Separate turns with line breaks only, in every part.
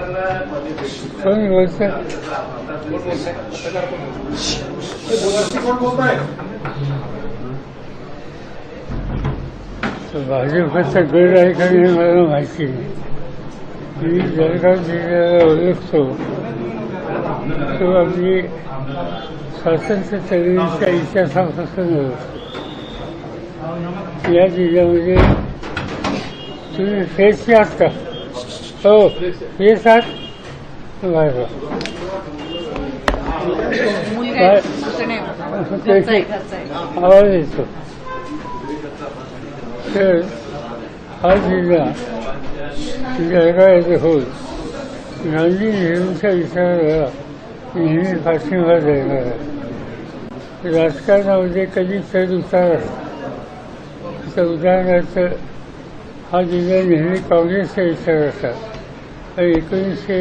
कोण बोलतोय? भाजपचा गड आहे का नाही मला माहिती मी जळगाव जिल्ह्याला ओळखतो तो आपली स्वातंत्र्य चळवळीच्या इतिहासापासून ओळखतो. या जिल्ह्यामध्ये तुम्ही फेस आहात का? हो
आहे.
आवाज येतो तर हा जिल्हा जळगाव येथे होत गांधी नेहरूंच्या विचाराला नेहमी पाठिंबा देणार आहे. राजकारणामध्ये कधी चढ उतार असतो तर उदाहरणार्थ हा जिल्हा नेहमी काँग्रेसच्या विचार असतात तर एकोणीसशे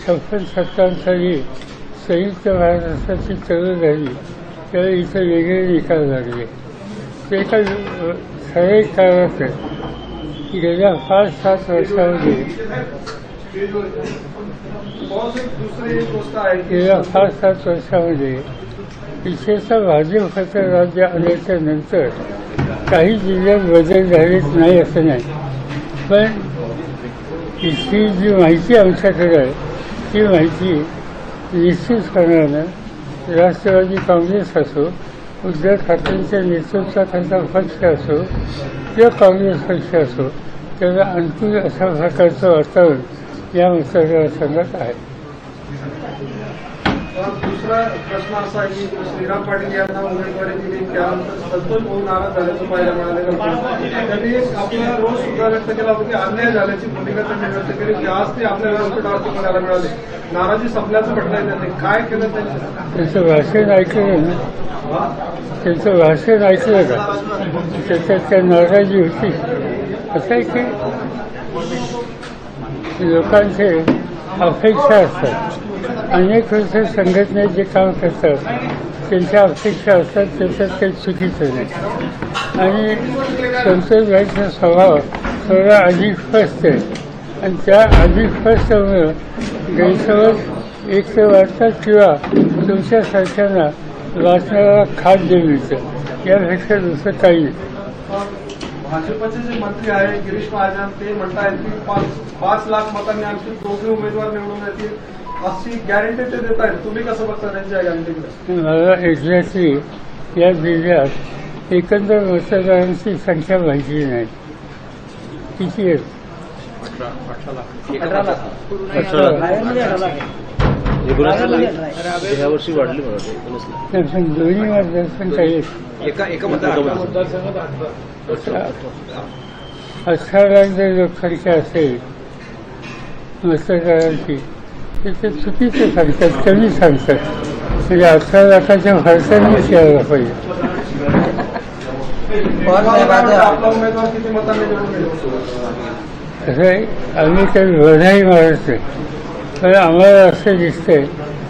छप्पन सत्तावन्न साली संयुक्त महाराष्ट्राची चळवळ झाली. तर इथं वेगळे निकाल लागले. ते एका ठराविक काळात गेल्या पाच सात वर्षामध्ये गेल्या पाच सात वर्षामध्ये विशेषतः भाजपचं राज्य आल्याच्यानंतर काही जिल्ह्यात बदल झालेच नाही असं नाही. पण इथली जी माहिती आमच्याकडे आहे ती माहिती निश्चितपणानं राष्ट्रवादी काँग्रेस असो उद्धव ठाकरेंच्या नेतृत्वाखालचा पक्ष असो किंवा काँग्रेस पक्ष असो त्याला अनुकूल अशा प्रकारचं वातावरण या मतदारसंघात आहे.
दुसरा प्रश्न असा आहे की श्रीराम पाटील यांना उमेदवारी दिली त्यानंतर सतत होऊन नाराज झाल्याचं पाहायला मिळालं त्यांनी आपल्याला रोज सुद्धा व्यक्त केला होता की अन्याय झाल्याची भूमिका त्यांनी व्यक्त केली की आज ते आपल्या व्यासपीठावरती बघायला मिळाले. नाराजी संपल्याचं म्हटलंय त्यांनी. काय केलं त्यांनी?
त्यांचं भाषण ऐकलं ना? त्यांचं भाषण ऐकलं का? त्याच्यात त्या नाराजी होती? असं आहे की लोकांचे अपेक्षा असतात अनेक वेळेस संघटनेत जे काम करतात त्यांच्या अपेक्षा असतात त्याच्यात काही चुकीचं नाही. आणि संतोषबाईचा स्वभाव थोडा अधिक स्पष्ट आहे. आणि त्या अधिक स्पष्टमुळं गैरसमज एक तर वाटतात किंवा तुमच्यासारख्यांना वाचनाला खाद्य मिळतं. यापेक्षा दुसरं काही नाही.
भाजपचे जे मंत्री आहे गिरीश महाजन ते म्हणतायत की पाच पाच लाख मतांनी आणखी दोघे उमेदवार निवडून येतील अशी गॅरंटी ते देत आहेत तुम्ही कसं बघता त्यांच्या गॅरंटीकडे
मला एक्झॅक्टली या जिल्ह्यात एकंदर मतदारांची संख्या माहिती नाही. किती आहेत
ह्या वर्षी वाढली मला
दोन्ही.
एका एका
अठरा. जर लोकसंख्या असेल मतदारांची तर ते चुकीचं सांगतात कमी सांगतात. म्हणजे अठरा लाखाच्या फरकांनीच यायला पाहिजे. आहे आम्ही काही बधाई मारत नाही पण आम्हाला असं दिसतंय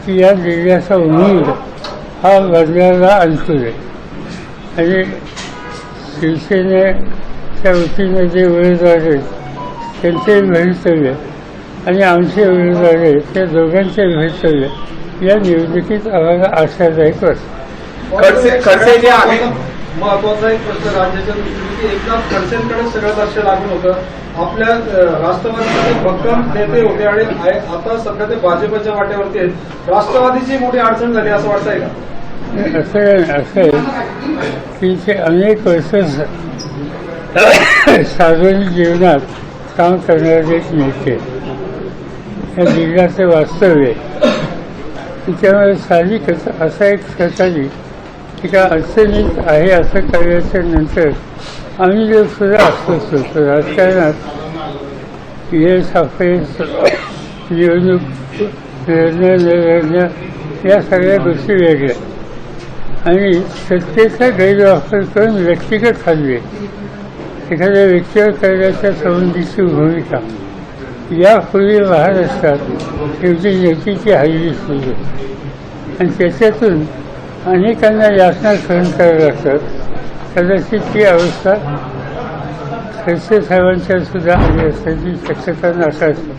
की या जिल्ह्याचा उमेद हा बदलाला अनुकूल आहे. आणि शिवसेनेच्या वतीने जे उमेदवार आहेत त्यांचे भवितव्य आणि आमचे उमेदवार आहेत त्या दोघांचे भवितव्य या निवडणुकीत आम्हाला आशादायक वाटतं.
खडसे खडसे जे आहेत
महत्त्वाचा एक प्रश्न राज्याच्या दृष्टीने की एकदा खडसेंकडे सगळं लक्ष लागून होतं. आपल्या राष्ट्रवादीचे भक्कम नेते होते आणि आता सध्या ते भाजपच्या वाटेवरती आहेत. राष्ट्रवादीची मोठी अडचण झाली असं वाटतंय का?
असं असं आहे की ते अनेक वर्ष सार्वजनिक जीवनात काम करणारे एक नेते या जिल्ह्याचे वास्तव्य आहे. त्यामुळे साहजिकच असा एक सरकारी की काय अडचणीत आहे असं कळल्याच्या नंतर आम्ही जो सुद्धा अस्वस्थ होतो राजकारणात यश अफेस निवडणूक लढणं न लढणं या सगळ्या गोष्टी वेगळ्या. आणि सत्तेचा गैरवापर करून व्यक्तिगत हल्ले एखाद्या व्यक्तीवर करण्याच्या संबंधीची भूमिका. यापूर्वी महाराष्ट्रात शेवटी नेतीची हल्ली सुरू. आणि त्याच्यातून अनेकांना यातना सहन कराव्या लागतात. कदाचित ती अवस्था खडसे साहेबांच्या सुद्धा आली असण्याची शक्यता नाकारतो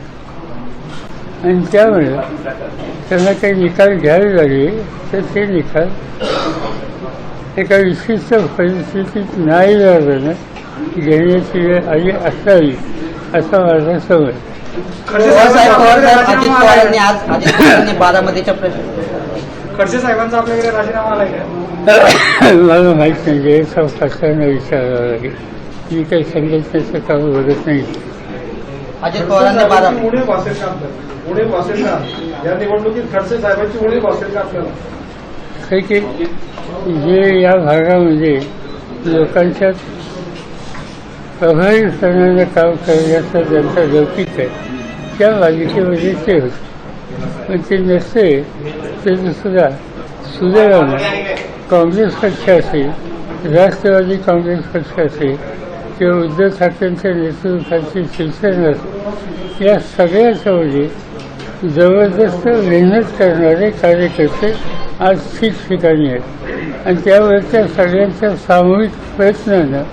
आणि त्यामुळे त्यांना काही निकाल घ्यावे लागले तर ते निकाल एका विशिष्ट परिस्थितीत नाही झालं घेण्याची वेळ आली असावी असा माझा समज.
बारामतीच्या प्रश्न
खडसे साहेबांचा आपल्याकडे राजीनामा आलाय का?
मला माहीत नाही जयसाव पाटलांना विचारावं लागेल. मी काही संघटनेचं काम बघत नाही.
अजित पवारांनी
का का या निवडणुकीत खडसे साहेबांची का आपल्याला
काही की जे या भागामध्ये लोकांच्या प्रभावीपणानं काम करण्याचा ज्यांचा लौकिक आहे त्या मालिकेमध्ये ते होते. पण ते नसते ते सुद्धा सुदैवानं काँग्रेस पक्ष असेल राष्ट्रवादी काँग्रेस पक्ष असेल किंवा उद्धव ठाकरेंच्या नेतृत्वाची शिवसेना असेल या सगळ्याच्यामध्ये जबरदस्त मेहनत करणारे कार्यकर्ते आज ठिकठिकाणी आहेत आणि त्यावरच्या सगळ्यांच्या सामूहिक प्रयत्नानं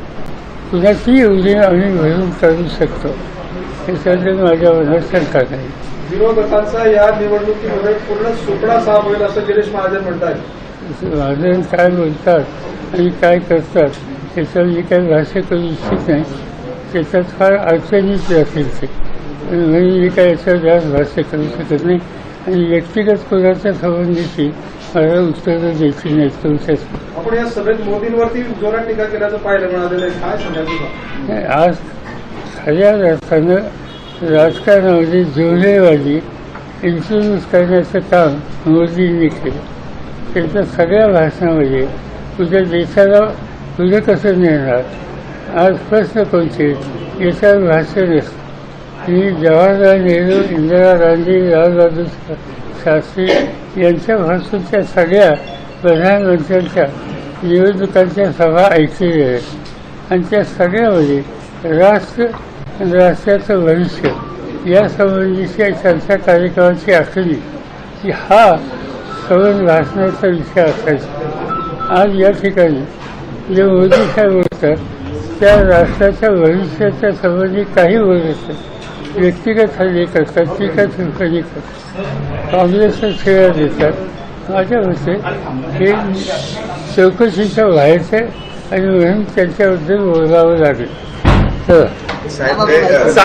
कुणाची योजना आम्ही भरून काढू शकतो याच्याबद्दल माझ्या मनात शंका नाही
विरोधकांचा या निवडणुकीमध्ये पूर्ण सुपडा साफ होईल असं गिरीश महाजन म्हणतात.
महाजन काय बोलतात आणि काय करतात याच्यावर मी काही भाष्य करू इच्छित नाही. त्याच्यात फार अडचणीच असेल ते. म्हणून मी काय याच्यावर जास्त भाष्य करू शकत नाही. आणि व्यक्तिगत कोणाच्या संबंधीची मला उत्तरं द्यायची नाहीत तुमच्या
आपण या सभेत मोदींवरती जोरात टीका केल्याचं पाहायला मिळालेलं आहे. काय सांगायचं?
आज खऱ्या अर्थानं राजकारणामध्ये जोडेबाजी इन्फ्लुएन्स करण्याचं काम मोदींनी केलं. त्यांच्या सगळ्या भाषणामध्ये तुझ्या देशाला पुढे कसं नेणार आज प्रश्न कोणते? याच्यावर भाष्य नसतं मी जवाहरलाल नेहरू इंदिरा गांधी लालबहादूर शास्त्री शास्त्री भाषेच्या सगळ्या प्रधानमंत्र्यांच्या निवडणुकांच्या सभा ऐकलेल्या आहेत. आणि त्या सगळ्यामध्ये राष्ट्र राष्ट्राचं भविष्य या संबंधीच्या चर्चा कार्यक्रमाची आखणी की हा सवन भाषणाचा विषय असायचा. आज या ठिकाणी जे मोदी साहेब बोलतात त्या राष्ट्राच्या भविष्याच्या संबंधी काही बोलत नाही व्यक्तिगत हल्ले करतात टीका टिप्पणी करतात. काँग्रेसला खेळा देतात. माझ्या मते हे चौकशीच्या व्हायचं आहे आणि म्हणून त्यांच्याबद्दल बोलावं लागेल. तर
साहेब ते, अ,